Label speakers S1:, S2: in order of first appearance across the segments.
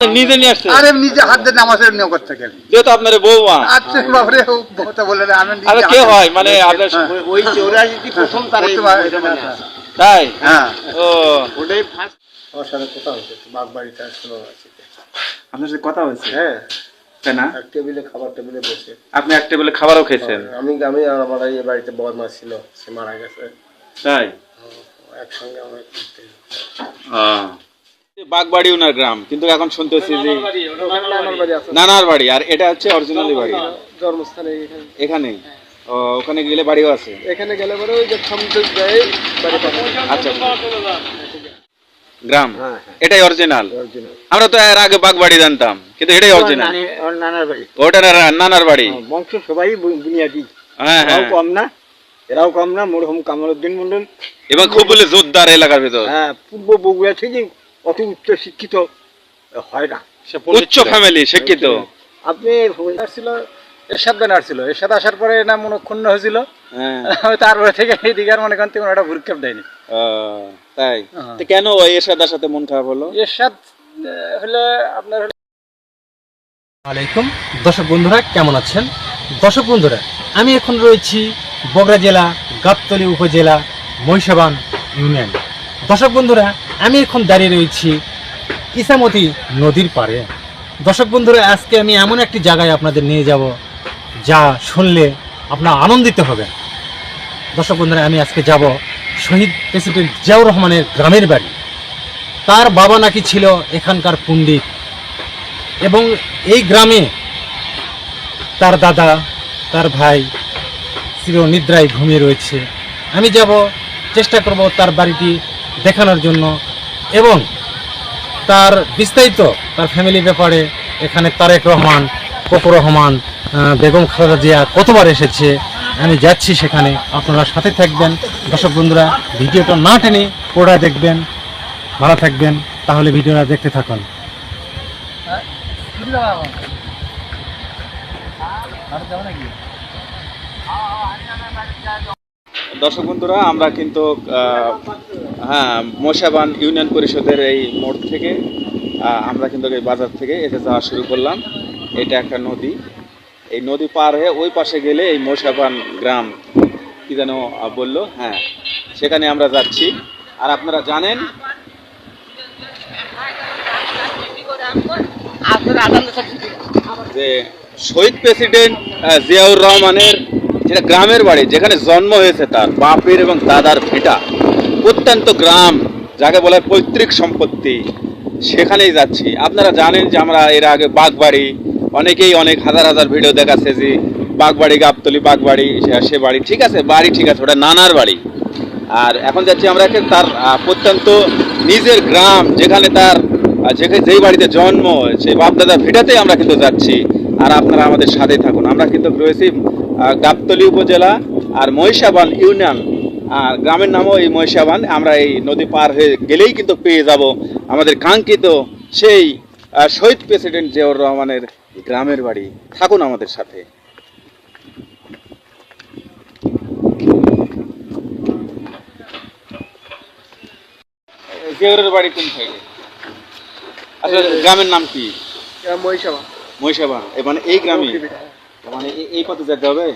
S1: নিজে নিয়ে আসছে।
S2: আরে নিজে হাত দিয়ে নামাজের নিয়োগ থেকে
S1: যেহেতু আপনার বৌমা
S2: আচ্ছা বাবরে বলে আমি
S1: আরে কে হয়? মানে আপনার
S2: হ্যাঁ।
S3: প্রথম
S2: করতে।
S1: তাই?
S2: হ্যাঁ।
S1: ও।
S3: ওটাই ফার্স্ট
S2: আমার সাথে কথা হয়েছে আসলো
S1: আপনার সাথে কথা হয়েছে?
S2: হ্যাঁ।
S1: তাই না?
S2: এক টেবিলে খাবার টেবিলে বসে।
S1: আপনি এক টেবিলে খাবারও খেয়েছেন?
S2: আমি আমি আমার এই বাড়িতে বড় মা ছিল সে মারা গেছে।
S1: তাই?
S2: একসঙ্গে অনেক
S1: বাগবাড়ি ওনার গ্রাম কিন্তু এখন শুনতেছি যে নানার বাড়ি আর এটা হচ্ছে অরিজিনালি বাড়ি।
S2: জন্মস্থানে এখানে।
S1: এখানে? ওখানে গেলে বাড়িও আছে?
S2: এখানে গেলে পরে ওই যে যায় বাড়ি পাবে
S1: আচ্ছা গ্রাম?
S2: হ্যাঁ,
S1: এটাই অরিজিনাল আমরা তো এর আগে বাগবাড়ি জানতাম কিন্তু এটাই অরিজিনাল
S2: নানার বাড়ি
S1: ওটা না- নানার বাড়ি
S2: বংশ সবাই বুনিয়াদি।
S1: হ্যাঁ
S2: এরাও
S1: হ্যাঁ
S2: কম না এরাও কম না মরহুম কামালউদ্দিন মন্ডল।
S1: এবং খুব বলে জোরদার এলাকার ভিতর।
S2: হ্যাঁ পূর্ব বগুড়া থেকে অত উচ্চ শিক্ষিত হয় না।
S1: উচ্চ ফ্যামিলি শিক্ষিত।
S2: আপনি ছিল এরশাদ ব্যানার ছিল এরশাদ আসার পরে না মনে ক্ষুণ্ণ হয়েছিল।
S1: হ্যাঁ।
S2: তারপরে থেকে এইদিকে আর মনে করেন তেমন একটা ভুরক্ষেপ দেয়নি।
S1: তাই?
S2: হ্যাঁ।
S1: কেন ওই এরশাদার সাথে মন খারাপ হলো?
S2: এরশাদ হলে আপনার
S4: আলাইকুম। দর্শক বন্ধুরা কেমন আছেন? দর্শক বন্ধুরা আমি এখন রয়েছি বগুড়া জেলা গাবতলী উপজেলা মহিষাবান ইউনিয়ন। দর্শক বন্ধুরা, আমি এখন দাঁড়িয়ে রয়েছি ইসামতি নদীর পাড়ে। দর্শক বন্ধুরা, আজকে আমি এমন একটি জায়গায় আপনাদের নিয়ে যাব যা শুনলে আপনার আনন্দিত হবে। দর্শক বন্ধুরা, আমি আজকে যাব শহীদ প্রেসিডেন্ট জিয়াউর রহমানের গ্রামের বাড়ি। তার বাবা নাকি ছিল এখানকার পণ্ডিত এবং এই গ্রামে তার দাদা, তার ভাই চির নিদ্রায় ঘুমিয়ে রয়েছে। আমি যাব, চেষ্টা করব তার বাড়িটি দেখানোর জন্য এবং তার বিস্তারিত তার ফ্যামিলি ব্যাপারে এখানে তারেক রহমান, কপুর রহমান বেগম খালেদা জিয়া কতবার এসেছে, আমি যাচ্ছি সেখানে, আপনারা সাথে থাকবেন। দর্শক বন্ধুরা, ভিডিওটা না টেনে পড়া দেখবেন, ভালো থাকবেন, তাহলে ভিডিওটা দেখতে থাকুন।
S1: দর্শক বন্ধুরা, আমরা কিন্তু হ্যাঁ মোশাবান ইউনিয়ন পরিষদের এই মোড় থেকে আমরা কিন্তু এই বাজার থেকে এতে যাওয়া শুরু করলাম। এটা একটা নদী। এই নদী পার হয়ে ওই পাশে গেলে এই মশাবান গ্রাম, কি যেন বলল? হ্যাঁ সেখানে আমরা যাচ্ছি। আর আপনারা জানেন, যে শহীদ প্রেসিডেন্ট জিয়াউর রহমানের যেটা গ্রামের বাড়ি, যেখানে জন্ম হয়েছে তার, বাপের এবং দাদার ভিটা প্রত্যন্ত গ্রাম, যাকে বলে পৈতৃক সম্পত্তি, সেখানেই যাচ্ছি। আপনারা জানেন যে আমরা এর আগে বাগবাড়ি, অনেকেই অনেক হাজার হাজার ভিডিও দেখাচ্ছে যে বাগবাড়ি, গাবতলি, বাগবাড়ি, সে- বাড়ি। ঠিক আছে, বাড়ি ঠিক আছে, ওটা নানার বাড়ি। আর এখন যাচ্ছি আমরা তার প্রত্যন্ত নিজের গ্রাম, যেখানে তার যেখানে যেই বাড়িতে জন্ম, সেই বাপদাদা ভিটাতেই আমরা কিন্তু যাচ্ছি। আর আপনারা আমাদের সাথে থাকুন। আমরা কিন্তু রয়েছি গাবতলি উপজেলা আর মহিষাবান ইউনিয়ন। আর গ্রামের নামও এই মহিষাবান। আমরা এই নদী পার হয়ে গেলেই কিন্তু পেয়ে যাব আমাদের কাঙ্ক্ষিত সেই শহীদ প্রেসিডেন্ট জিয়াউর রহমানের গ্রামের বাড়ি। থাকুন আমাদের সাথে। জিয়াউরের বাড়ি কোন সাইডে? আচ্ছা গ্রামের নাম কি?
S2: মহিষাবা
S1: মহিষাবান। মানে এই গ্রামে? মানে এই- পথে যেতে হবে?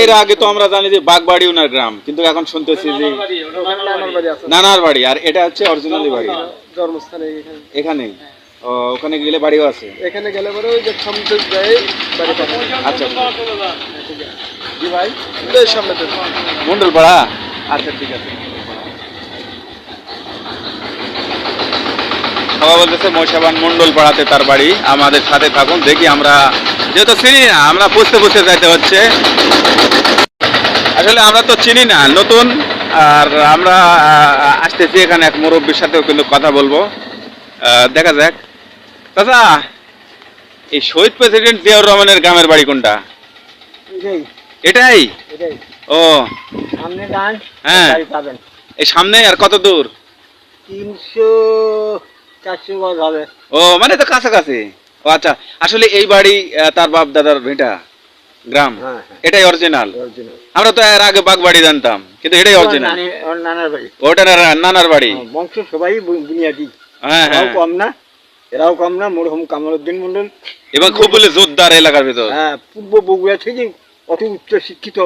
S1: এর আগে তো আমরা জানি যে বাগবাড়ি ওনার গ্রাম কিন্তু এখন শুনতেছি যে
S2: নানার বাড়ি
S1: আর এটা হচ্ছে অরিজিনালি বাড়ি।
S2: জন্মস্থানে এখানে।
S1: এখানে ওখানে গেলে বাড়িও আছে?
S2: এখানে গেলে পরে ওই যে সমুদ্র যায় বাড়ি পাবে।
S1: আচ্ছা।
S2: জি ভাই এই সামনে তো
S1: মন্ডল পাড়া আচ্ছা ঠিক আছে। সবাই বলতেছে মহিষাবান মন্ডল পাড়াতে তার বাড়ি আমাদের সাথে থাকুন দেখি আমরা যেহেতু চিনি না আমরা বুঝতে বুঝতে যাইতে হচ্ছে। আসলে আমরা তো চিনি না নতুন আর আমরা আসতেছি এখানে এক মুরব্বীর সাথেও কিন্তু কথা বলব। দেখা যাক। দাদা এই শহীদ প্রেসিডেন্ট জিয়াউর রহমানের গ্রামের বাড়ি কোনটা?
S2: এটাই।
S1: ও।
S2: সামনে
S1: হ্যাঁ।
S2: পাবেন।
S1: এই সামনে আর কত দূর?
S2: তিনশো চারশো হবে।
S1: ও মানে তো কাছাকাছি। ও আচ্ছা আসলে এই বাড়ি তার বাপ দাদার ভিটা গ্রাম
S2: হ্যাঁ, হ্যাঁ।
S1: এটাই অরিজিনাল আমরা তো এর আগে বাগবাড়ি জানতাম কিন্তু এটাই অরিজিনাল
S2: নানার বাড়ি।
S1: ওটা না- নানার বাড়ি।
S2: বংশ সবাই বুনিয়াদি।
S1: হ্যাঁ
S3: এরাও
S1: হ্যাঁ।
S3: কম না এরাও কম না মরহুম কামালউদ্দিন মন্ডল।
S1: এবং খুব বলে জোরদার এলাকার ভিতর।
S3: হ্যাঁ পূর্ব বগুড়া থেকে অত উচ্চ শিক্ষিত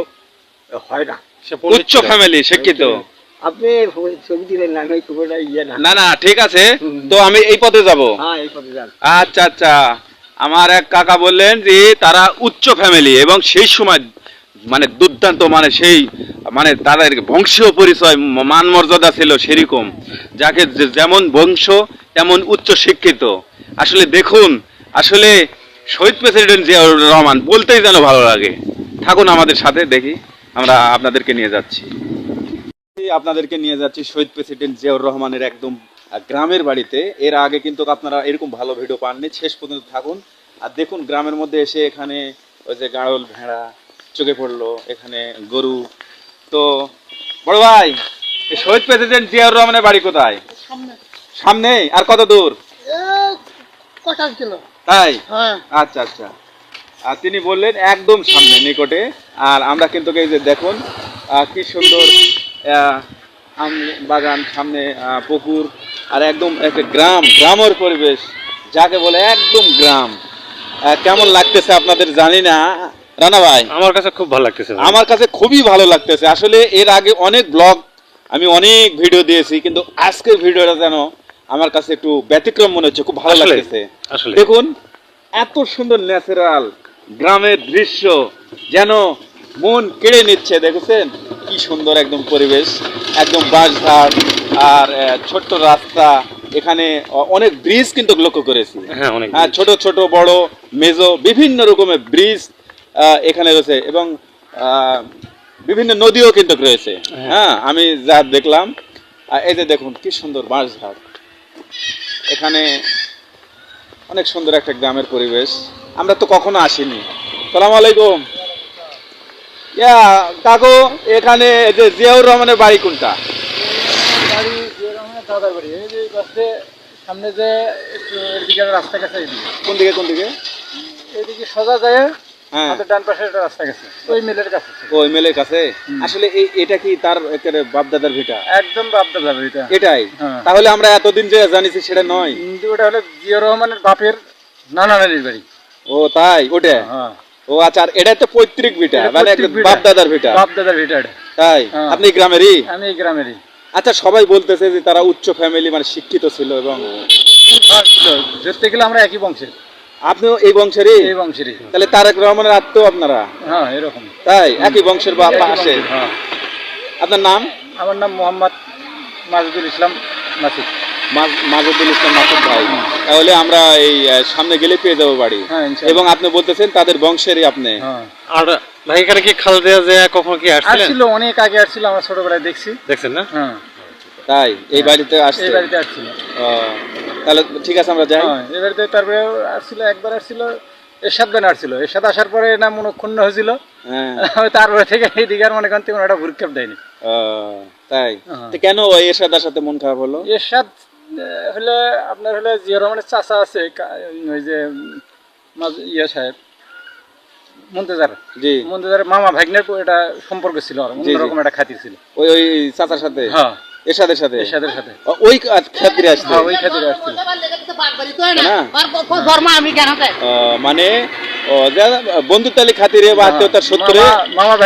S3: হয় না।
S1: উচ্চ ফ্যামিলি শিক্ষিত।
S3: আপনি ছবি দিলেন না ওই খুব ইয়ে না।
S1: না না ঠিক আছে। তো আমি এই পথে যাব।
S3: হ্যাঁ এই পথে যান।
S1: আচ্ছা আচ্ছা। আমার এক কাকা বললেন যে তারা উচ্চ ফ্যামিলি এবং সেই সময় মানে দুর্দান্ত মানে সেই মানে তাদের বংশীয় পরিচয় মান মর্যাদা ছিল সেরকম। যাকে যেমন বংশ তেমন উচ্চ শিক্ষিত। আসলে দেখুন আসলে শহীদ প্রেসিডেন্ট জিয়াউর রহমান বলতেই যেন ভালো লাগে। থাকুন আমাদের সাথে দেখি আমরা আপনাদেরকে নিয়ে যাচ্ছি। আপনাদেরকে নিয়ে যাচ্ছি শহীদ প্রেসিডেন্ট জিয়াউর রহমানের একদম গ্রামের বাড়িতে। এর আগে কিন্তু আপনারা এরকম ভালো ভিডিও পাননি। শেষ পর্যন্ত থাকুন। আর দেখুন গ্রামের মধ্যে এসে এখানে ওই যে গাড়ল ভেড়া চোখে পড়ল এখানে গরু। তো বড় ভাই শহীদ প্রেসিডেন্ট জিয়াউর রহমানের বাড়ি কোথায়? সামনে। আর কত দূর? তাই?
S5: হ্যাঁ।
S1: আচ্ছা আচ্ছা। আর তিনি বললেন একদম সামনে নিকটে। আর আমরা কিন্তু এই যে দেখুন কি সুন্দর আম বাগান সামনে পুকুর আর একদম একটা গ্রাম গ্রামের পরিবেশ যাকে বলে একদম গ্রাম। কেমন লাগতেছে আপনাদের জানি না। রানা ভাই?
S4: আমার কাছে খুব ভালো লাগতেছে
S1: আমার কাছে খুবই ভালো লাগতেছে। আসলে এর আগে অনেক ব্লগ আমি অনেক ভিডিও দিয়েছি কিন্তু আজকের ভিডিওটা যেন আমার কাছে একটু ব্যতিক্রম মনে হচ্ছে খুব ভালো লাগতেছে।
S4: আসলে।
S1: দেখুন এত সুন্দর ন্যাচারাল গ্রামের দৃশ্য যেন মন কেড়ে নিচ্ছে দেখেছেন? কি সুন্দর একদম পরিবেশ একদম বাঁশঝাড় আর ছোট্ট রাস্তা এখানে অনেক ব্রিজ কিন্তু লক্ষ্য করেছি।
S4: হ্যাঁ অনেক
S1: হ্যাঁ ছোট ছোট বড় মেজো বিভিন্ন রকমের ব্রিজ এখানে রয়েছে এবং আহ, বিভিন্ন নদীও কিন্তু রয়েছে। হ্যাঁ। আমি যা দেখলাম এই যে দেখুন কি সুন্দর বাঁশঘাট। এখানে অনেক সুন্দর একটা গ্রামের পরিবেশ। আমরা তো কখনো আসিনি। সালাম আলাইকুম। ইয়া কাকু এখানে যে জিয়াউর রহমানের বাড়ি কোনটা?
S2: বাড়ি জিয়ারহমানের দাদার বাড়ি। এই যে পাশে সামনে যে এদিকে রাস্তা
S1: কোন দিকে কোন দিকে?
S2: এইদিকে সোজা যায়
S1: হ্যাঁ।
S2: আমাদের ডান পাশে একটা রাস্তা গেছে। ওই মিলের কাছে।
S1: ওই মেলের কাছে? আসলে এই এটা কি তার একেবারে বাপদাদার ভিটা?
S2: একদম
S1: এটাই?
S2: হ্যাঁ।
S1: তাহলে আমরা এতদিন যে জানিছি সেটা নয়।
S2: কিন্তু ওটা হলো জিয়া রহমানের বাপের নানা নানির বাড়ি।
S1: ও তাই? ওটা?
S2: হ্যাঁ।
S1: ও আচ্ছা এটা তো পৈতৃক ভিটা মানে বাপ দাদার ভিটা।
S2: বাপ দাদার ভিটা
S1: তাই?
S2: হ্যাঁ।
S1: আপনি গ্রামেরই?
S2: আমি গ্রামেরই।
S1: আচ্ছা সবাই বলতেছে যে তারা উচ্চ ফ্যামিলি মানে শিক্ষিত ছিল এবং
S2: হ্যাঁ, ধরতে গেলে আমরা একই বংশের।
S1: আপনিও এই বংশেরই?
S2: এই বংশেরই।
S1: তাহলে তারেক রহমানের আত্মীয় আপনারা?
S2: হ্যাঁ এরকম।
S1: তাই? একই বংশের বা আসে
S2: হ্যাঁ।
S1: আপনার নাম?
S2: আমার নাম মোহাম্মদ মাজুদুল ইসলাম
S1: মাজ- মাজেদুল ইসলাম মাসুদ ভাই। তাহলে আমরা এই সামনে গেলে পেয়ে যাব বাড়ি।
S2: হ্যাঁ,
S1: এবং আপনি বলতেছেন তাদের বংশেরই আপনি।
S2: হ্যাঁ।
S4: আর ভাই এখানে কি জিয়া কখনো কি আসছিলেন?
S2: আসছিল অনেক আগে আসছিল আমরা ছোটবেলায় দেখছি।
S4: দেখছেন না?
S2: হ্যাঁ।
S1: তাই? এই বাড়িতে আসছে?
S2: এই বাড়িতে আসছিল।
S1: তাহলে ঠিক আছে আমরা যাই।
S2: হ্যাঁ এই বাড়িতে তারপরে আসছিল একবার আসছিল এরশাদ বেন আসছিল এরশাদ আসার পরে না মনে হয় ক্ষুণ্ণ হয়েছিল।
S1: হ্যাঁ।
S2: তারপরে থেকে এই দিঘার মনে করেন তেমন একটা ভুরক্ষেপ দেয়নি।
S1: ও, তাই?
S2: হ্যাঁ।
S1: তো কেন ওই এরশাদার সাথে মন খারাপ হলো?
S2: এরশাদ হলে আপনার হলে জিয়া রহমানের চাচা আছে ওই যে ইয়া সাহেব মন্তেজার।
S1: জি।
S2: মন্তেজার মামা ভাগ্নের এটা সম্পর্ক ছিল আর। অন্যরকম একটা খাতির ছিল।
S1: ওই ওই চাচার সাথে?
S2: হ্যাঁ।
S1: এরশাদের সাথে?
S2: এরশাদের সাথে।
S1: ওই ক্ষেত্রে আসছে।
S2: হ্যাঁ ওই
S1: মানে বন্ধুত্বালি খাতিরে বা আত্মীয়তার সূত্রে
S2: হ্যাঁ। মামা-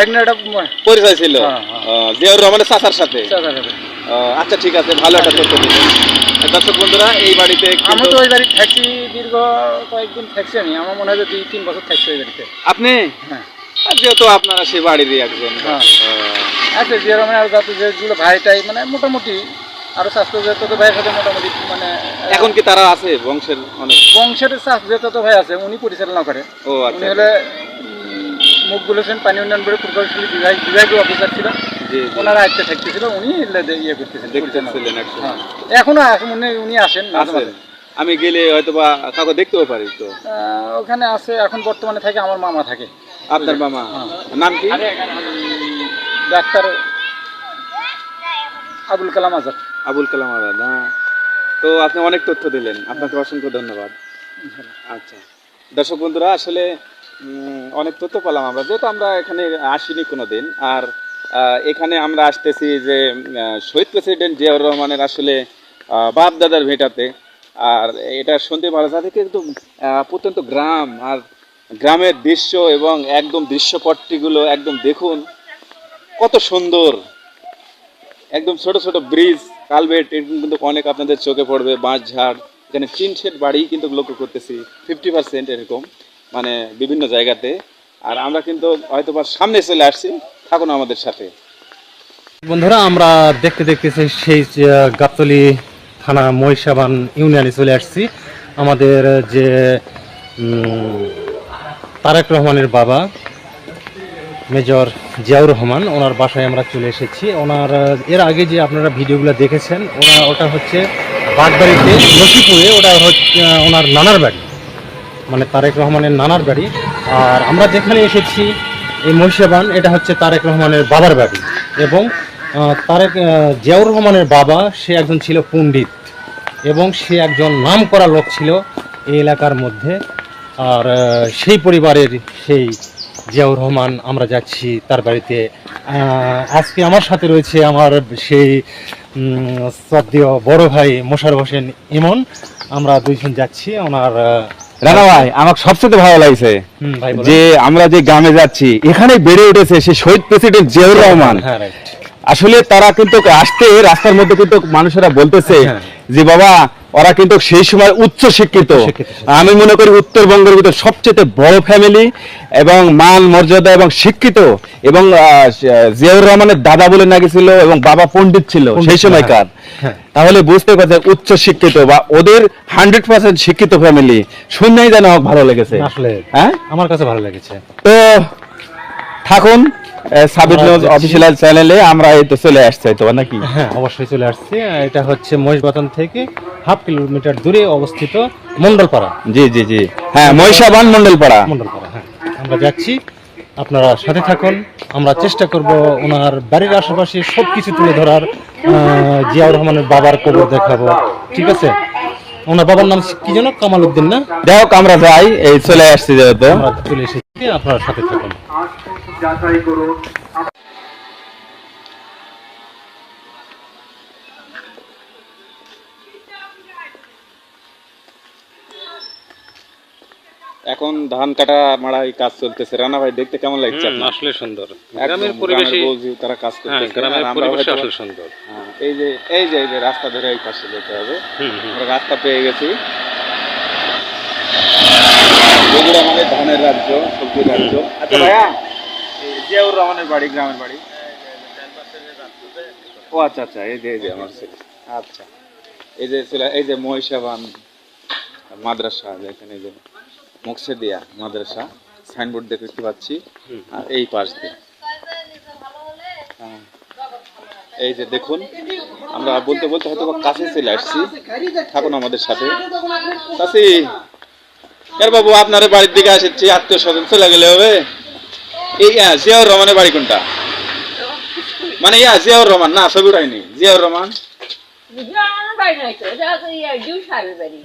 S2: ম-
S1: পরিচয় ছিল।
S2: হ্যাঁ, হ্যাঁ।
S1: জিয়াউর রহমানের চাচার সাথে। আচ্ছা ঠিক আছে ভালো একটা তথ্য দিলেন। দর্শক বন্ধুরা এই বাড়িতে
S2: আমি তো ওই বাড়ি থাকছি দীর্ঘ কয়েকদিন থাকছি আমি। আমার মনে হয় দুই তিন বছর থাকছি ওই বাড়িতে।
S1: আপনি?
S2: হ্যাঁ।
S1: যেহেতু আপনারা সে বাড়িরই একজন।
S2: হ্যাঁ।
S1: ও,
S2: আচ্ছা জিয়া রহমান আর যত যেগুলো ভাইটাই মানে মোটামুটি আরও স্বাস্থ্য যে তত ভাইয়ের সাথে মোটামুটি মানে
S1: এখন কি তারা আছে বংশের অনেক?
S2: বংশের স্বাস্থ্য যে তত ভাই আছে উনি পরিচালনা করে।
S1: ও
S2: উনি
S1: আচ্ছা।
S2: হলে উম, মুখগুলো সেন পানি উন্নয়ন বোর্ডের প্রকৌশলী বিভাগ বিভাগীয় অফিসার ছিল। ওনার আয়ত্তে থাকতেছিল উনি ইয়ে করতেছেন পরিচালনা
S1: দেখতেছিলেন
S2: হ্যাঁ। এখনও আসেন উনি উনি আসেন
S1: আমি গেলে হয়তো বা কাউকে দেখতেও পারি তো?
S2: ওখানে আছে এখন বর্তমানে থাকে আমার মামা থাকে।
S1: আপনার মামা?
S2: হ্যাঁ।
S1: নাম কি?
S2: ডাক্তার আবুল কালাম আজাদ।
S1: আবুল কালাম আজাদ হ্যাঁ। তো আপনি অনেক তথ্য দিলেন। আপনাকে অসংখ্য ধন্যবাদ। আচ্ছা। দর্শক বন্ধুরা, আসলে অনেক তথ্য পেলাম আমরা। যেহেতু আমরা এখানে আসিনি কোনো দিন আর এখানে আমরা আসতেছি যে শহীদ প্রেসিডেন্ট জিয়াউর রহমানের আসলে বাপ দাদার ভেটাতে। আর এটা শুনতে ভালো লাগে কিন্তু প্রত্যন্ত গ্রাম, আর গ্রামের দৃশ্য এবং একদম দৃশ্যপটটিগুলো একদম দেখুন। কত সুন্দর। একদম ছোট ছোট ব্রিজ কালভেট এরকম কিন্তু অনেক আপনাদের চোখে পড়বে, বাঁশ ঝাড়। এখানে টিন শেড বাড়ি কিন্তু লক্ষ্য করতেছি ফিফটি পার্সেন্ট এরকম মানে বিভিন্ন জায়গাতে। আর আমরা কিন্তু হয়তো সামনে চলে আসছি, থাকুন আমাদের সাথে।
S4: বন্ধুরা, আমরা দেখতে দেখতেছি সেই যে গাবতলি থানা মহিষাবান ইউনিয়নে চলে আসছি। আমাদের যে তারেক রহমানের বাবা মেজর জিয়াউর রহমান, ওনার বাসায় আমরা চলে এসেছি। ওনার, এর আগে যে আপনারা ভিডিওগুলো দেখেছেন ওনা ওটা হচ্ছে বাগবাড়িতে, লক্ষ্মীপুরে, ওটা হচ্ছে ওনার নানার বাড়ি। মানে তারেক রহমানের নানার বাড়ি। আর আমরা যেখানে এসেছি, এই মহিষাবান, এটা হচ্ছে তারেক রহমানের বাবার বাড়ি। এবং তারেক জিয়াউর রহমানের বাবা, সে একজন ছিল পণ্ডিত। এবং সে একজন নাম করা লোক ছিল এই এলাকার মধ্যে। আর সেই পরিবারের সেই জিয়াউর রহমান আমরা যাচ্ছি তার বাড়িতে আজকে আমার সাথে রয়েছে আমার সেই শ্রদ্ধেয় বড় ভাই মোশার হোসেন ইমন আমরা দুইজন যাচ্ছি ওনার
S1: রানা ভাই আমার সবচেয়ে ভালো লাগছে। যে আমরা যে গ্রামে যাচ্ছি এখানে বেড়ে উঠেছে সেই শহীদ প্রেসিডেন্ট জিয়াউর রহমান
S4: হ্যাঁ
S1: আসলে তারা কিন্তু আসতে রাস্তার মধ্যে কিন্তু মানুষেরা বলতেছে
S4: হ্যাঁ।
S1: যে বাবা ওরা কিন্তু সেই সময় উচ্চ শিক্ষিত। আমি মনে করি উত্তরবঙ্গের ভিতর সবচেয়ে বড় ফ্যামিলি এবং মান মর্যাদা এবং শিক্ষিত এবং জিয়াউর রহমানের দাদা বলে নাকি ছিল এবং বাবা পণ্ডিত ছিল সেই
S4: ছিল,
S1: সময়কার।
S4: হ্যাঁ।
S1: তাহলে বুঝতে পারছে উচ্চ শিক্ষিত বা ওদের হান্ড্রেড পার্সেন্ট শিক্ষিত ফ্যামিলি শুনেই যেন ভালো লেগেছে।
S4: আসলে
S1: হ্যাঁ?
S4: আমার কাছে ভালো লেগেছে।
S1: তো থাকুন। নিউজ অফিসিয়াল চ্যানেলে আমরা এই তো চলে আসছি তো নাকি?
S4: হ্যাঁ অবশ্যই চলে আসছে। এটা হচ্ছে মহিষবাতন থেকে হাফ কিলোমিটার দূরে অবস্থিত মন্ডলপাড়া
S1: জি জি জি। হ্যাঁ মহিষাবান মন্ডলপাড়া
S4: মন্ডলপাড়া হ্যাঁ। আমরা যাচ্ছি। আপনারা সাথে থাকুন। আমরা চেষ্টা করব ওনার বাড়ির আশেপাশে সব কিছু তুলে ধরার। জিয়াউর রহমানের বাবার কবর দেখাবো। ঠিক আছে? ওনার বাবার নাম কি যেন? কামাল উদ্দিন না?
S1: যাই হোক আমরা যাই। এই চলে আসছি যেহেতু।
S4: চলে এসেছি। আপনারা সাথে থাকুন।
S1: এখন ধান কাটা মাড়াই কাজ চলতেছে। রানা ভাই দেখতে কেমন লাগছে
S6: আসলে সুন্দর। গ্রামের পরিবেশে
S1: তারা কাজ
S6: হ্যাঁ
S1: করতেছে।
S6: গ্রামের পরিবেশে আসলে সুন্দর।
S1: হ্যাঁ, এই যে এই যে এই যে রাস্তা ধরে এই পাশে যেতে হবে। আমরা রাস্তা পেয়ে গেছি। বগুড়া মানে ধানের রাজ্য সবজির রাজ্য। আচ্ছা ভাইয়া জিয়াউর রহমানের বাড়ি গ্রামের বাড়ি। ও আচ্ছা আচ্ছা এই যে এই যে আমার ছেলে। আচ্ছা। এই যে ছিল এই যে মহিষাবান মাদ্রাসা এখানে যে মুকসেদিয়া মাদ্রাসা সাইনবোর্ড দেখতে পাচ্ছি? আর এই পাশ দিয়ে। এই যে দেখুন আমরা বলতে বলতে হয়তো কাছে চলে আসছি। থাকুন আমাদের সাথে। এর বাবু আপনার বাড়ির দিকে আসছি? আত্মীয় স্বজন চলে গেলে হবে? এই হ্যাঁ, জিয়াউর রহমানের বাড়ি কোনটা? মানে ইয়া জিয়াউর রহমান না ছবি উঠাইনি। জিয়াউর রহমান?
S7: ইয়া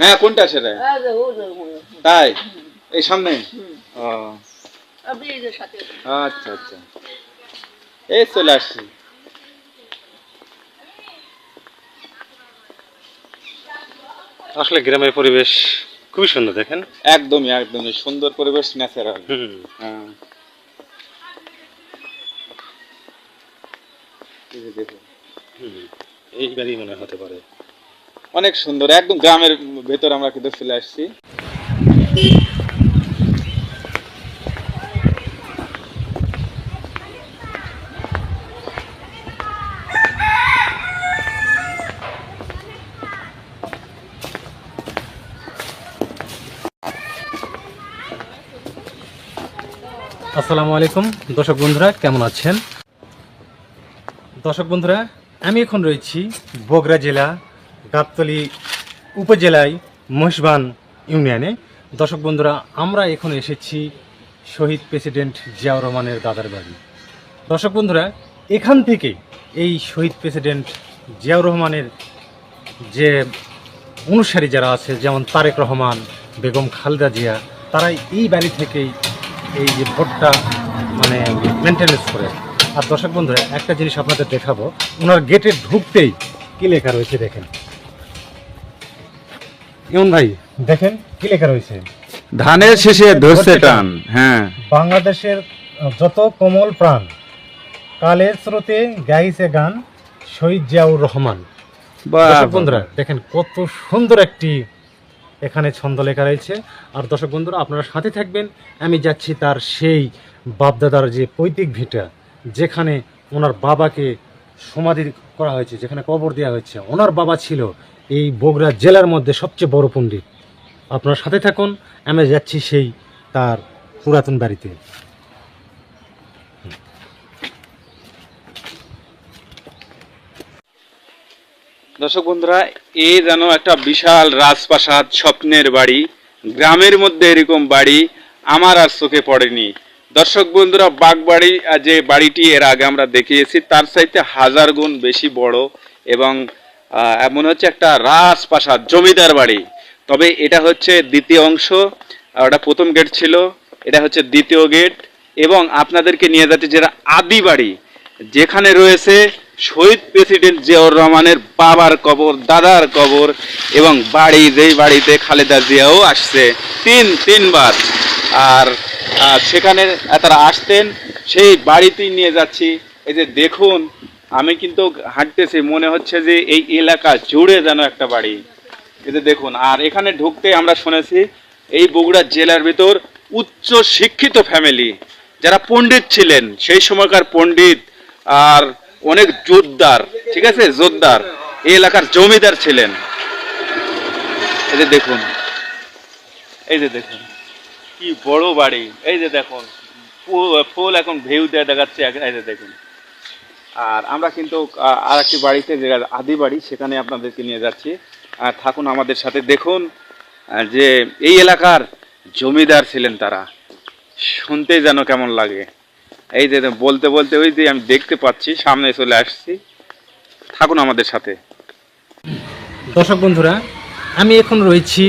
S1: হ্যাঁ কোনটা সেটা তাই? এই সামনে? ও। আচ্ছা আচ্ছা। এই চলে আসছি।
S6: আসলে গ্রামের পরিবেশ খুবই সুন্দর দেখেন।
S1: একদমই একদমই সুন্দর পরিবেশ ন্যাচারাল হ্যাঁ। এই যে দেখুন,
S6: হুম। এই বাড়ি মনে হতে পারে।
S1: অনেক সুন্দর একদম গ্রামের ভেতর আমরা কিন্তু চলে আসছি।
S4: আসসালামু আলাইকুম। দর্শক বন্ধুরা কেমন আছেন? দর্শক বন্ধুরা, আমি এখন রয়েছি বগুড়া জেলা, গাবতলী উপজেলায় মহিষবান ইউনিয়নে। দর্শক বন্ধুরা, আমরা এখন এসেছি শহীদ প্রেসিডেন্ট জিয়াউর রহমানের দাদার বাড়ি। দর্শক বন্ধুরা, এখান থেকে এই শহীদ প্রেসিডেন্ট জিয়াউর রহমানের যে অনুসারী যারা আছে, যেমন তারেক রহমান, বেগম খালেদা জিয়া তারা এই বাড়ি থেকেই এই যে ভোটটা মানে মেনটেনেন্স করে। আর দর্শক বন্ধুরা একটা জিনিস আপনাদের দেখাবো। ওনার গেটে ঢুকতেই কি লেখা রয়েছে দেখেন। ইমন ভাই দেখেন কি লেখা রয়েছে।
S1: ধানের শেষে ধরছে টান হ্যাঁ।
S4: বাংলাদেশের যত কোমল প্রাণ কালের স্রোতে গাইছে গান শহীদ জিয়াউর রহমান। দর্শক বন্ধুরা দেখেন কত সুন্দর একটি এখানে ছন্দ লেখা রয়েছে। আর দর্শক বন্ধুরা আপনারা সাথে থাকবেন। আমি যাচ্ছি তার সেই বাপদাদার যে পৈতৃক ভিটা। যেখানে ওনার বাবাকে সমাধি করা হয়েছে, যেখানে কবর দেওয়া হয়েছে, ওনার বাবা ছিল এই বগুড়া জেলার মধ্যে সবচেয়ে বড় পণ্ডিত। আপনার সাথে থাকুন, আমি যাচ্ছি সেই তার পুরাতন বাড়িতে।
S1: দর্শক বন্ধুরা, এ যেন একটা বিশাল রাজপ্রাসাদ স্বপ্নের বাড়ি, গ্রামের মধ্যে এরকম বাড়ি আমার আর চোখে পড়েনি। দর্শক বন্ধুরা, বাগবাড়ি যে বাড়িটি এর আগে আমরা দেখিয়েছি, তার চাইতে হাজার গুণ বেশি বড় এবং এমন হচ্ছে একটা রাজপ্রাসাদ, জমিদার বাড়ি। তবে এটা হচ্ছে দ্বিতীয় অংশ, ওটা প্রথম গেট ছিল, এটা হচ্ছে দ্বিতীয় গেট এবং আপনাদেরকে নিয়ে যাচ্ছে যেটা আদি বাড়ি, যেখানে রয়েছে শহীদ প্রেসিডেন্ট জিয়াউর রহমানের বাবার কবর, দাদার কবর এবং বাড়ি, যেই বাড়িতে খালেদা জিয়াও আসছে তিন, তিনবার। আর সেখানে তারা আসতেন, সেই বাড়িতেই নিয়ে যাচ্ছি। এই যে দেখুন, আমি কিন্তু হাঁটতেছি, মনে হচ্ছে যে এই এলাকা জুড়ে যেন একটা বাড়ি। এই যে দেখুন, আর এখানে ঢুকতে আমরা শুনেছি, এই বগুড়া জেলার ভিতর উচ্চ শিক্ষিত ফ্যামিলি যারা পণ্ডিত ছিলেন, সেই সময়কার পণ্ডিত আর অনেক জোরদার, ঠিক আছে? জোরদার, এই এলাকার জমিদার ছিলেন। এই যে দেখুন, এই যে দেখুন। কি বড় বাড়ি। এই যে দেখুন, ফুল এখন ভিউ দেওয়া দেখাচ্ছে এই যে দেখুন। আর আমরা কিন্তু আর একটি বাড়িতে, যে আদি বাড়ি, সেখানে আপনাদেরকে নিয়ে যাচ্ছি। আর থাকুন আমাদের সাথে। দেখুন যে এই এলাকার জমিদার ছিলেন তারা। শুনতে যেন কেমন লাগে। এই যে বলতে বলতে ওই যে আমি দেখতে পাচ্ছি, সামনে চলে আসছি। থাকুন আমাদের সাথে।
S4: দর্শক বন্ধুরা, আমি এখন রয়েছি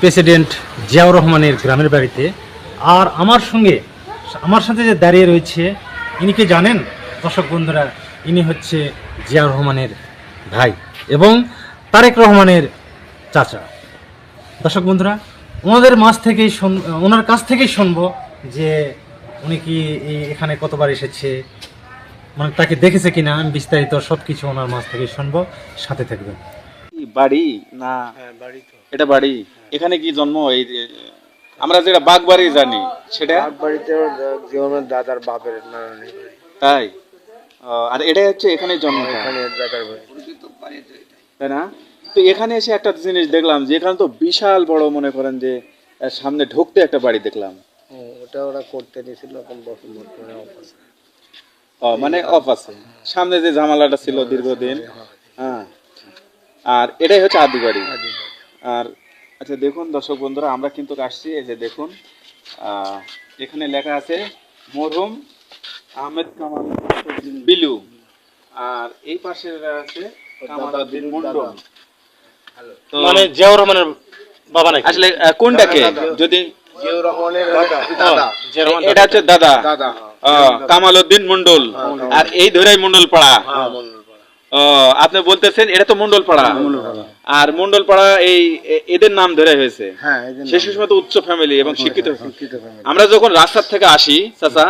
S4: প্রেসিডেন্ট জিয়াউর রহমানের গ্রামের বাড়িতে। আর আমার সঙ্গে আমার সাথে যে দাঁড়িয়ে রয়েছে ইনি কি জানেন? দর্শক বন্ধুরা ইনি হচ্ছে জিয়াউর রহমানের ভাই এবং তারেক রহমানের চাচা। দর্শক বন্ধুরা ওনাদের মাছ থেকেই শুন- ওনার কাছ থেকেই শুনব যে উনি কি এই- এখানে কতবার এসেছে মানে তাকে দেখেছে কিনা আমি বিস্তারিত সব কিছু ওনার মাছ থেকেই শুনব সাথে থাকবেন।
S1: বাড়ি না? এটা বাড়ি? এখানে কি জন্ম? এই আমরা যেটা বাঘ বাড়ি জানি সেটা?
S3: বাড়িতে জীবনের দাদার বাপের
S1: তাই? আর এটাই হচ্ছে এখানে জন্ম
S3: এখানে দাদার বাড়ি।
S1: তাই না? তো এখানে এসে একটা জিনিস দেখলাম যে এখানে তো বিশাল বড় মনে করেন যে সামনে ঢুকতে একটা বাড়ি দেখলাম।
S3: ওটা ওরা করতে নিয়েছিল এখন বর্তমানে
S1: ও মানে অফ আছে সামনে যে জামালাটা ছিল দীর্ঘদিন। হ্যাঁ। আর এটাই হচ্ছে আদি বাড়ি। আর আচ্ছা দেখুন দর্শক বন্ধুরা আমরা কিন্তু আসছি। এই যে দেখুন এখানে লেখা আছে মরহুম আহমেদ কামাল বিলু। আর এই পাশে আছে কামাল মন্ডল।
S6: মানে জিয়াউর রহমানের বাবা নাকি?
S1: আসলে কোনটাকে যদি
S3: জিয়াউর রহমানের দাদা।
S1: এটা হচ্ছে দাদা
S3: দাদা।
S1: কামাল উদ্দিন মন্ডল। আর এই ধরেই মন্ডল পাড়া
S3: হ্যাঁ মন্ডলপাড়া
S1: ও আপনি বলতেছেন এটা তো মন্ডল পাড়া আর মন্ডল পাড়া এই এদের নাম ধরে হয়েছে।
S3: হ্যাঁ
S1: সে সময় তো উচ্চ ফ্যামিলি এবং শিক্ষিত। আমরা যখন রাস্তার থেকে আসি চাচা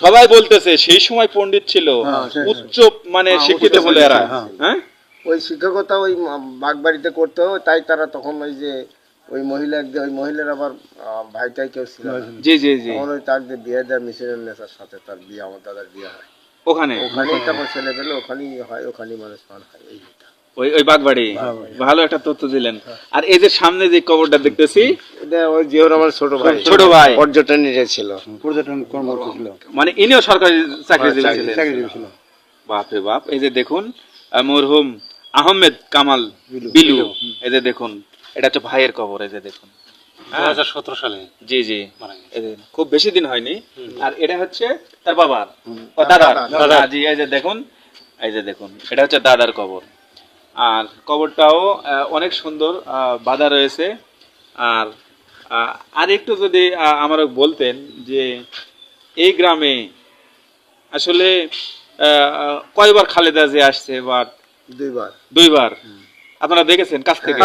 S1: সবাই বলতেছে সেই সময় পণ্ডিত ছিল
S3: হ্যাঁ,
S1: উচ্চ মানে
S3: হ্যাঁ,
S1: শিক্ষিত ছেলেরা
S3: পণ্ডিত, হ্যাঁ।
S1: হ্যাঁ?
S3: ওই শিক্ষকতা ওই বাগবাড়িতে করতে হয় তাই তারা তখন ওই যে ওই মহিলা একদিন- ওই মহিলার আবার ভাইটাই কেউ ছিল
S1: জি জি জি।
S3: তার যে বিয়ে দেয় মিশনের নেশার সাথে তার বিয়ে আমার দাদার বিয়ে হয়।
S1: ওখানে?
S3: ওখানেই তারপর ছেলে ওখানেই হয় ওখানেই মানুষ হয় এই
S1: ওই ওই বাগবাড়ি? ভালো একটা তথ্য দিলেন। আর এই যে সামনে যে কবরটা দেখতেছি
S3: এটা ওই জিওর আমার ছোট ভাই।
S1: ছোট ভাই।
S3: পর্যটন ছিল। পর্যটন কর্ম ছিল।
S1: মানে ইনিও সরকারি চাকরিজীবী
S3: চাকরি-
S1: ছিলেন
S3: চাকরিজীবী ছিল।
S1: বাপ রে বাপ। এই যে দেখুন মরহুম আহমেদ কামাল বিলু। এই যে দেখুন এটা হচ্ছে ভাইয়ের কবর এই যে দেখুন।
S6: দুই হাজার সতেরো সালে
S1: জি জি। খুব বেশি দিন হয়নি। আর এটা হচ্ছে তার বাবার। ও দাদার। দাদা জি এই যে দেখুন এই যে দেখুন এটা হচ্ছে দাদার কবর। আর কবরটাও অনেক সুন্দর বাঁধা রয়েছে। আর আহ, আর একটু যদি আমারা বলতেন যে এই গ্রামে আসলে কয়বার খালেদা যে আসছে বাট
S3: দুইবার।
S1: দুইবার। আপনারা দেখেছেন কাছ থেকে।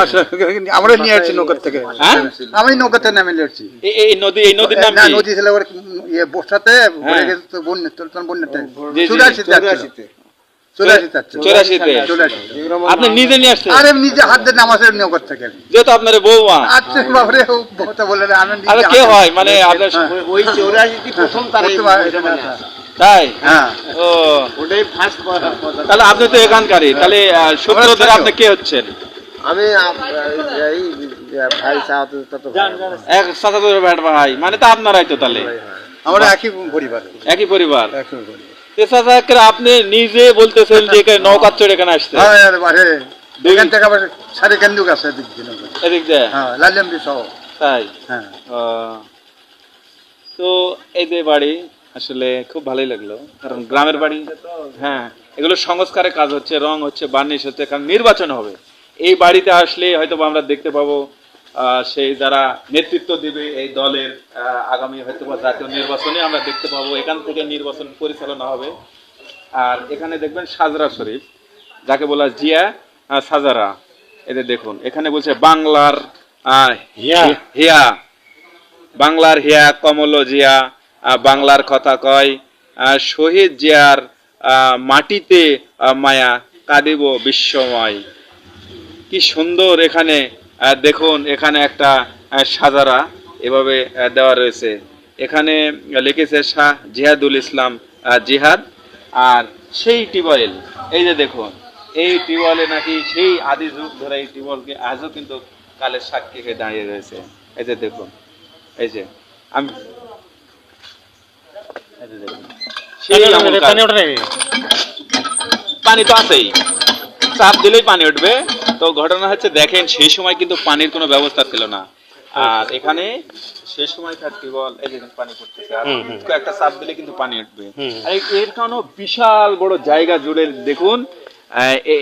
S8: আমরা নিয়ে আসছি নৌকার থেকে।
S1: হ্যাঁ?
S8: আমি নৌকাতে নামে নিয়েছি
S1: এই- এই নদী এই নদীর নাম
S8: না
S1: কি?
S8: নদী ছিল ওর ইয়ে বর্ষাতে ভরে
S1: হ্যাঁ।
S8: গেছে তো বন্যা তখন বন্যা টাইম
S1: জি, জি,
S8: চুরাশিতে
S1: আপনি নিজে নিয়ে আসছেন?
S8: আরে নিজে হাত দিয়ে নামাজে নৌকার থেকে।
S1: যেহেতু আপনার বৌমা
S8: আচ্ছা বাবরে বলে রে, আমি
S1: কে হয়? মানে আপনার
S8: হ্যাঁ।
S3: ওই চৌরাশিটি প্রথম তার
S1: তাই?
S8: হ্যাঁ।
S1: ও।
S3: ওটাই ফার্স্ট
S1: তাহলে আপনি তো এখানকারই তাহলে সূত্র ধরে আপনি কে হচ্ছেন?
S3: আমি এই ভাই।
S1: এক সাথে ব্যাট ভাই মানে তো আপনারাই তো তাহলে।
S8: আমরা একই পরিবার।
S1: একই পরিবার। আপনি নিজে বলতেছেন যে এখানে নৌকা চড়ে এখানে আসছে
S8: হ্যাঁ এখান থেকে আবার সাড়ে কেন্দুক আছে এদিক দিয়ে
S1: এদিক দিয়ে?
S8: হ্যাঁ সহ।
S1: তাই?
S8: হ্যাঁ।
S1: তো এই যে বাড়ি আসলে খুব ভালোই লাগল। কারণ গ্রামের বাড়ি হ্যাঁ এগুলো সংস্কারের কাজ হচ্ছে রং হচ্ছে বার্নিশ হচ্ছে কারণ নির্বাচন হবে। এই বাড়িতে আসলে হয়তো আমরা দেখতে পাবো সেই যারা নেতৃত্ব দিবে এই দলের আগামী হয়তো বা জাতীয় নির্বাচনে আমরা দেখতে পাবো এখান থেকে নির্বাচন পরিচালনা হবে। আর এখানে দেখবেন সাজরা শরীফ যাকে বলা জিয়া সাজারা। এদের দেখুন এখানে বলছে বাংলার আহ,
S6: হিয়া।
S1: হিয়া। বাংলার হিয়া কমল জিয়া। বাংলার কথা কয় শহীদ জিয়ার মাটিতে মায়া কাঁদিব বিশ্বময়। কি সুন্দর এখানে দেখুন, এখানে একটা সাজারা এভাবে দেওয়া রয়েছে। এখানে লিখেছে শাহ জিহাদুল ইসলাম জিহাদ। আর সেই টিউবওয়েল, এই যে দেখুন, এই টিউবওয়েলে নাকি সেই আদি যুগ ধরে এই টিউবওয়েলকে আজও কিন্তু কালের সাক্ষী হয়ে দাঁড়িয়ে রয়েছে। এই যে দেখুন, এই যে, আমি এই যে দেখুন সেই আমল কাল।
S6: পানি ওঠে নাকি
S1: পানি তো আছেই। চাপ দিলেই পানি উঠবে। তো ঘটনা হচ্ছে দেখেন সেই সময় কিন্তু পানির কোনো ব্যবস্থা ছিল না। আর এখানে সেই সময় টিউবওয়েল এই যে পানি পড়তেছে আর। একটা চাপ দিলে কিন্তু পানি উঠবে। আর এর কারণে বিশাল বড় জায়গা জুড়ে দেখুন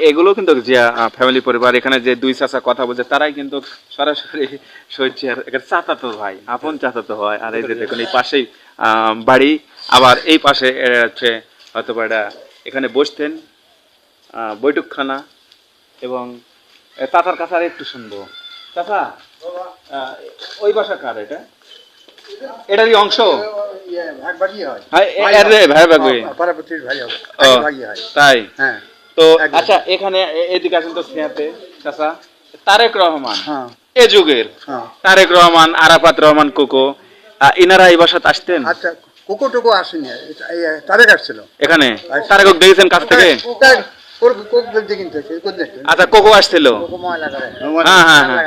S1: এগুলো কিন্তু যে ফ্যামিলি পরিবার এখানে যে দুই চাচা কথা বলছে তারাই কিন্তু সরাসরি সহ্যে চাচাতো হয় আপন চাচাতো হয়। আর এই যে দেখুন এই পাশেই আহ, বাড়ি। আবার এই পাশে এ, হচ্ছে হয়তো এটা এখানে বসতেন বৈঠকখানা এবং তাতার কাছে আর একটু শুনব চাচা ওই বাসা কার এটা? এটারই অংশ? এর তাই।
S8: হ্যাঁ
S1: তো আচ্ছা এখানে এদিকে আসেন তো চাচা। তারেক রহমান।
S8: হ্যাঁ।
S1: এ যুগের।
S8: হ্যাঁ।
S1: তারেক রহমান আরাফাত রহমান কোকো। ইনারা এই বাসাতে আসতেন?
S8: আচ্ছা আসেনি তারেক আসছিল।
S1: এখানে? তারেক দেখেছেন কাছ থেকে?
S8: দেখতে।
S1: আচ্ছা কোকো আসছিল।
S8: কোকো ময়লা করে।
S1: হ্যাঁ হ্যাঁ হ্যাঁ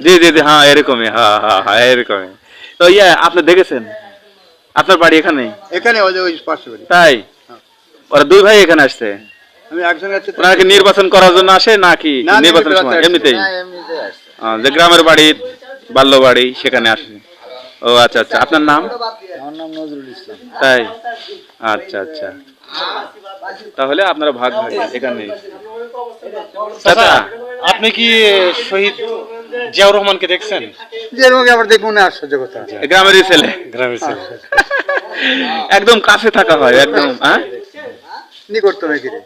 S1: জি জি জি হ্যাঁ এরকমই হ্যাঁ হ্যাঁ হ্যাঁ এরকমই। তো ইয়ে আপনি দেখেছেন? আপনার বাড়ি এখানে?
S8: এখানে ওই পাশে
S1: তাই? ওরা দুই ভাই এখানে আসছে?
S8: আমি একসঙ্গে আছি
S1: ওনারা কি নির্বাচন করার জন্য আসে নাকি নির্বাচন সময়? এমনিতেই?
S3: হ্যাঁ,
S1: যে গ্রামের বাড়ি বাল্য বাড়ি সেখানে আসে। ও আচ্ছা আচ্ছা। আপনার নাম?
S3: আমার নাম নজরুল ইসলাম।
S1: তাই? আচ্ছা আচ্ছা। তাহলে আপনারা ভাগ ভাগ এখানে
S6: চাচা। আপনি কি শহীদ জিয়াউর রহমানকে দেখছেন?
S8: যে এর আবার দেখুন আশ্চর্য কথা
S1: গ্রামেরই ছেলে।
S6: গ্রামের ছেলে।
S1: একদম কাছে থাকা হয় একদম হ্যাঁ?
S8: নিকটতম এখানে।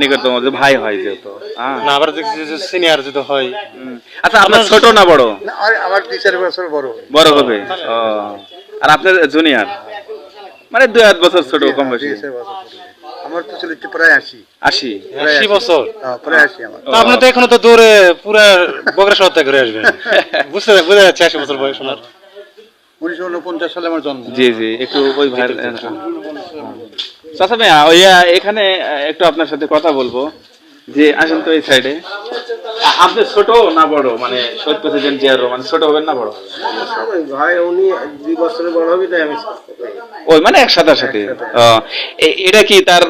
S1: নিকটতম যে ভাই হয় যেহেতু। হ্যাঁ।
S6: না আবার দেখছি যে সিনিয়র যদি হয়।
S1: আচ্ছা আপনার ছোট না বড়?
S8: আমার দুই চার বছর বড়।
S1: বড় হবে? আর আপনার জুনিয়র মানে দুই আধ বছর ছোট কম বেশি।
S8: আমার তো ছিল প্রায় আশি।
S1: আশি?
S6: আশি বছর?
S8: প্রায় আশি আমার।
S6: আপনি তো এখনও তো দৌড়ে পুরা বগরা শহর থেকে ঘুরে আসবেন। বুঝতে বোঝা যাচ্ছে আশি বছর বয়স ওনার।
S8: উনিশশো উনপঞ্চাশ সালে আমার জন্ম।
S1: জি জি একটু ওই ভাই চাচা ভাইয়া ওই আহ, এখানে একটু আপনার সাথে কথা বলব। যে আসেন তো এই সাইডে আপনি ছোট না বড়? মানে শহীদ প্রেসিডেন্ট জিয়ার রহমান ছোট হবেন না বড়?
S3: ভাই উনি দুই বছরের বড় হবে তাই আমি
S1: ওই মানে একসাথে সাথে এটা কি তার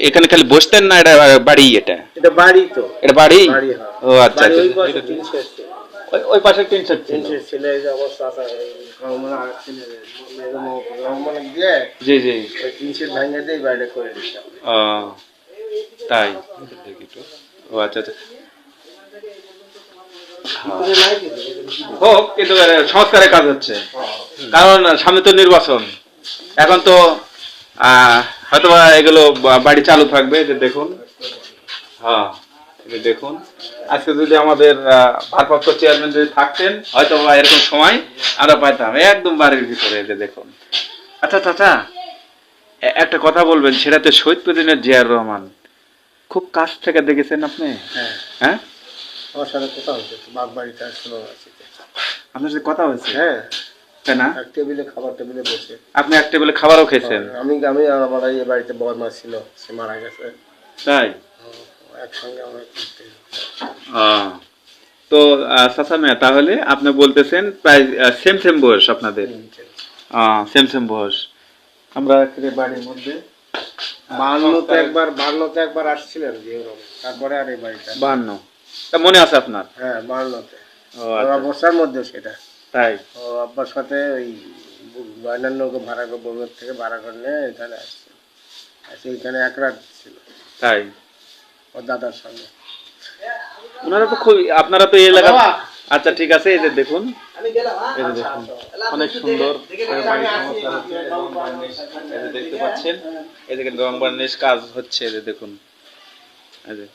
S1: এখানে খালি বসতেন না এটা বাড়ি এটা?
S3: এটা বাড়ি তো।
S1: এটা বাড়ি?
S3: বাড়ি, হ্যাঁ।
S1: ও আচ্ছা আচ্ছা
S3: ওই পাশে
S1: সেট ছিল।
S3: তিন ছেলে এই যে অবস্থা আছে রহমান আর রহমান দিয়ে
S1: জি জি।
S3: ওই তিন সেট ভাঙে দিয়ে বাইরে করে দিতাম
S1: ও তাই? ও আচ্ছা আচ্ছা। হোক কিন্তু সংস্কারের কাজ হচ্ছে। কারণ সামনে তো নির্বাচন। এখন তো আহ, হয়তোবা এগুলো বাড়ি চালু থাকবে যে দেখুন। হ্যাঁ। দেখুন আজকে যদি আমাদের ভারপ্রাপ্ত চেয়ারম্যান যদি থাকতেন হয়তো বা এরকম সময় আমরা পাইতাম। একদম বাড়ির ভিতরে যে দেখুন। আচ্ছা চাচা একটা কথা বলবেন সেটা তো শহীদ প্রেসিডেন্ট জিয়ার রহমান। খুব কাছ থেকে দেখেছেন আপনি?
S3: হ্যাঁ।
S1: হ্যাঁ?
S3: আমার সাথে কথা হচ্ছে বাগবাড়িতে আসলো
S1: আপনার সাথে কথা হয়েছে?
S3: হ্যাঁ।
S1: তাই না?
S3: এক টেবিলে খাবার টেবিলে বসে।
S1: আপনি এক টেবিলে খাবারও খেয়েছেন?
S3: আমি আমি আমার বাড়িতে বড় মা ছিল সে মারা গেছে।
S1: তাই?
S3: একসঙ্গে আমরা ঘুরতে
S1: তো চাচা মেয়া তাহলে আপনি বলতেছেন প্রায় সেম সেম বয়স আপনাদের? সেম সেম বয়স। আমরা বাড়ির মধ্যে
S3: বান্নতে একবার বান্নতে একবার আসছিলেন তারপরে আর এই বাড়িটা
S1: বান্ন। তা মনে আছে আপনার?
S3: হ্যাঁ বান্নতে।
S1: আচ্ছা,
S3: মধ্যে সেটা।
S1: তাই?
S3: ও আব্বার সাথে ওই গয়নার নৌকো ভাড়া করে বগুড়ার থেকে ভাড়া করে এখানে আসছে। এক রাত ছিল।
S1: তাই?
S3: ও দাদার সঙ্গে।
S1: ওনারা তো খুব আপনারা তো এই এলাকা আচ্ছা ঠিক আছে এই যে দেখুন। অনেক সুন্দর দেখতে পাচ্ছেন? এই যে রং বার্নিশ কাজ হচ্ছে এই যে দেখুন। এই যে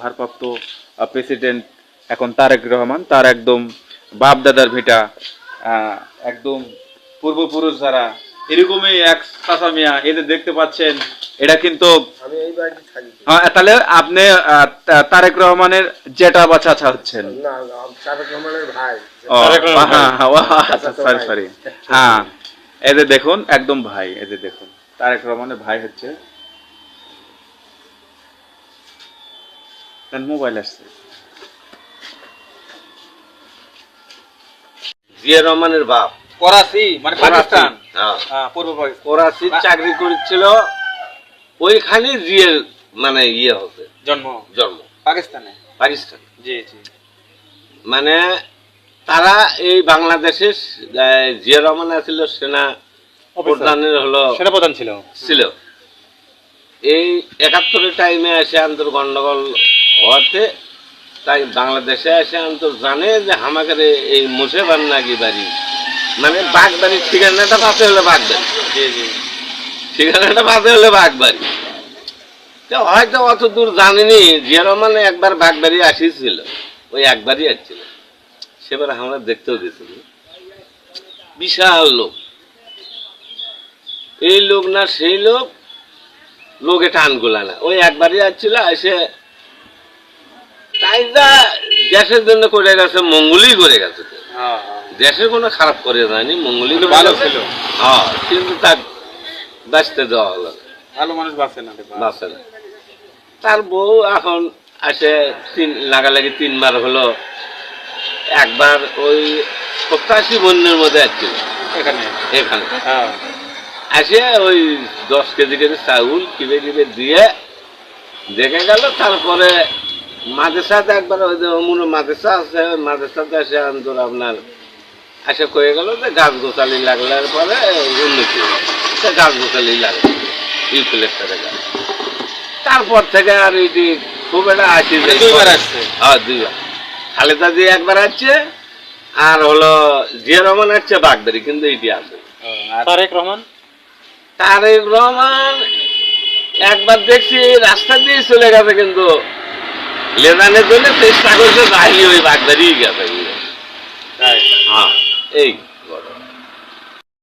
S1: ভারপ্রাপ্ত প্রেসিডেন্ট এখন তারেক রহমান তার একদম বাপ দাদার ভিটা একদম পূর্বপুরুষ যারা এরকমই এক চাচা মিয়া এই যে দেখতে পাচ্ছেন এটা কিন্তু
S3: আমি এই বাড়িতে থাকি।
S1: আহ, তাহলে আপনি তারেক রহমানের জেঠা বা চাচা হচ্ছেন।
S3: না না, তারেক রহমানের ভাই।
S1: ও,
S6: তারেক রহমান
S1: হ্যাঁ, হ্যাঁ, ও,
S3: চাচাতো
S1: সরি সরি হ্যাঁ যে দেখুন একদম ভাই যে দেখুন। তারেক রহমানের ভাই হচ্ছে মোবাইল আসছে।
S9: জিয়া রহমানের বাপ।
S1: করাচি মানে পাকিস্তান।
S9: হ্যাঁ।
S1: হ্যাঁ, পূর্ব পাকিস্তান।
S9: চাকরি করেছিল ওইখানে মানে ইয়ে হতে
S1: জন্ম।
S9: জন্ম।
S1: পাকিস্তানে?
S9: পাকিস্তান।
S1: জি জি।
S9: মানে তারা এই বাংলাদেশে জিয়া রহমান ছিল সেনা প্রধানের হলো
S6: সেনাপ্রধান ছিল।
S9: ছিল। এই একাত্তরের টাইমে এসে আন্তর গন্ডগোল হওয়াতে তাই বাংলাদেশে এসে আন্তর জানে যে আমাদের এই মুসেবান নাকি বাড়ি। মানে বাগবাড়ির ঠিকানাটা পাতে হলে বাগবাড়ি। ঠিকানাটা পাতে হলে বাগবাড়ি। হয়তো অত দূর জানিনি জিয়া রহমান একবার বাগবাড়ি আসিছিল ওই একবারই আসছিল। সেবার আমরা দেখতেও গেছিল বিশাল লোক। এই লোক না সেই লোক লোকে টান গোলা না। ওই একবারই আসছিল এসে তাই যা দেশের জন্য করে গেছে মঙ্গলই করে গেছে।
S1: হ্যাঁ।
S9: দেশের কোনো খারাপ করে যায়নি মঙ্গলই করে
S1: ভালো ছিল।
S9: হ্যাঁ কিন্তু তার বাঁচতে দেওয়া হলো।
S1: ভালো মানুষ বাঁচে না
S9: বাঁচে না। তার বউ এখন আসে তিন লাগালাগি তিনবার হলো। একবার ওই সপ্তাশি বন্যের মধ্যে আসছিল।
S1: এখানে?
S9: এখানে।
S1: হ্যাঁ।
S9: আসে ওই দশ কেজি কেজি চাউল কিবে কিবে দিয়ে দেখে গেল তারপরে মাঝের সাথে একবার ওই যে অমুন মাদ্রাসা আছে মাদ্রাসাতে এসে আন্তর আপনার এসে কয়ে গেল যে গাছ গোছালি লাগলার পরে উন্নতি। সে গাছ গোছালি লাগল ইউক্লিপ্টারের গাছ তারপর থেকে আর এটি খুব একটা আসি
S1: দুইবার আসছে।
S9: হ্যাঁ দুইবার। খালেদা দিয়ে একবার আসছে আর হলো জিয়া রহমান আসছে বাগদারি কিন্তু এটি আছে
S6: তারেক রহমান?
S9: তারেক রহমান একবার দেখছি রাস্তা দিয়ে চলে গেছে কিন্তু লেদানের জন্য চেষ্টা করছে যাইনি ওই বাগদারি গেছে।
S1: তাই?
S9: হ্যাঁ। এই